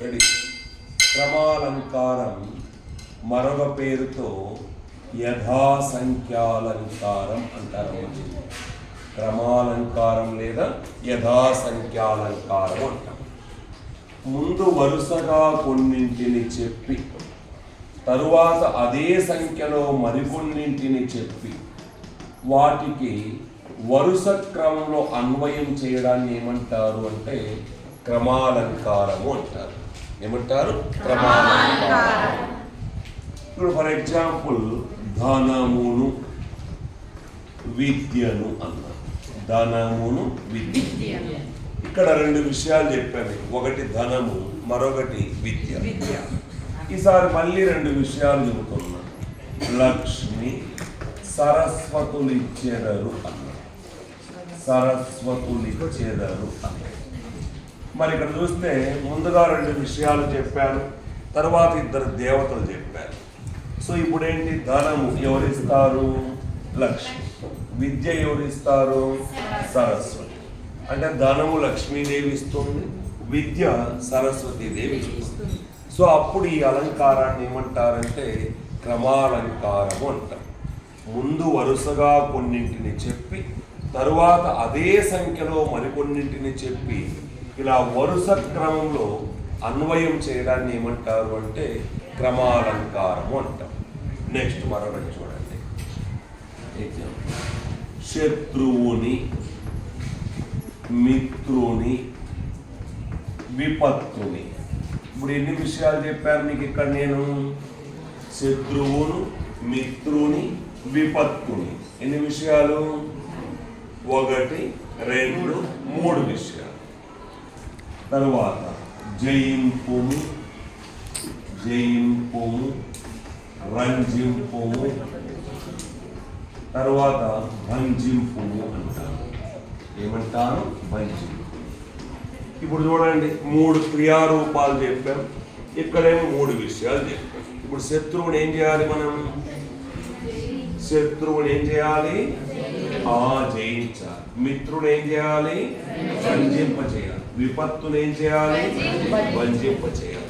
Ready. క్రమాలంకారం మరొక పేరుతో యథాసంఖ్యాలంకారం అంటారు క్రమాలంకారం లేదా యథాసంఖ్యాలంకారం అంటాం ముందు వరుసగా కొన్నింటిని చెప్పి తరువాత అదే సంఖ్యలో మరికొన్నింటిని చెప్పి వాటికి వరుస క్రమంలో అన్వయం చేయడాన్ని ఏమంటారు అంటే క్రమాలంకారము అంటారు. ఏమంటారు? క్రమాలంకారం ఇప్పుడు ఫర్ ఎగ్జాంపుల్ ధనమును విద్యను అన్నారు. ధనమును విద్య. ఇక్కడ రెండు విషయాలు చెప్పాను. ఒకటి ధనము మరొకటి విద్య. ఈసారి మళ్ళీ రెండు విషయాలు చెబుతున్నా. లక్ష్మి సరస్వతులిచ్చెదరు అన్నారు. సరస్వతులిచ్చెదరు అన్నారు. మరి ఇక్కడ చూస్తే ముందుగా రెండు విషయాలు చెప్పాను తర్వాత ఇద్దరు దేవతలు చెప్పారు. సో ఇప్పుడు ఏంటి ధనము ఎవరిస్తారు? లక్ష్మి. విద్య ఎవరిస్తారు? సరస్వతి. అంటే ధనము లక్ష్మీదేవి ఇస్తుంది విద్య సరస్వతీదేవి ఇస్తుంది. సో అప్పుడు ఈ అలంకారాన్ని ఏమంటారంటే క్రమాలంకారము అంటారు. ముందు వరుసగా కొన్నింటిని చెప్పి తరువాత అదే సంఖ్యలో మరికొన్నింటిని చెప్పి ఇలా వరుస క్రమంలో అన్వయం చేయడాన్ని ఏమంటారు అంటే క్రమాలంకారము అంటాం నెక్స్ట్ మరొకటి చూడండి. ఎగ్జాంపుల్ శత్రువుని మిత్రుని విపత్తుని. ఇప్పుడు ఎన్ని విషయాలు చెప్పారు మీకు ఇక్కడ నేను? శత్రువును మిత్రుని విపత్తుని. ఎన్ని విషయాలు? ఒకటి రెండు మూడు విషయాలు. తరువాత జయింపుము జయింపుము రంజింపుము తర్వాత భంజింపుము అంటారు. ఏమంటారు? భంజింపు ఇప్పుడు చూడండి మూడు క్రియారూపాలు చెప్పాం. ఇక్కడేమో మూడు విషయాలు చెప్పాం. ఇప్పుడు శత్రువుని ఏం చేయాలి మనం? శత్రువుని ఏం చేయాలి? ఆ జయించాలి. మిత్రుడు ఏం చేయాలి? వంజింప చేయాలి విపత్తుని ఏం చేయాలి. వంజింప చేయాలి.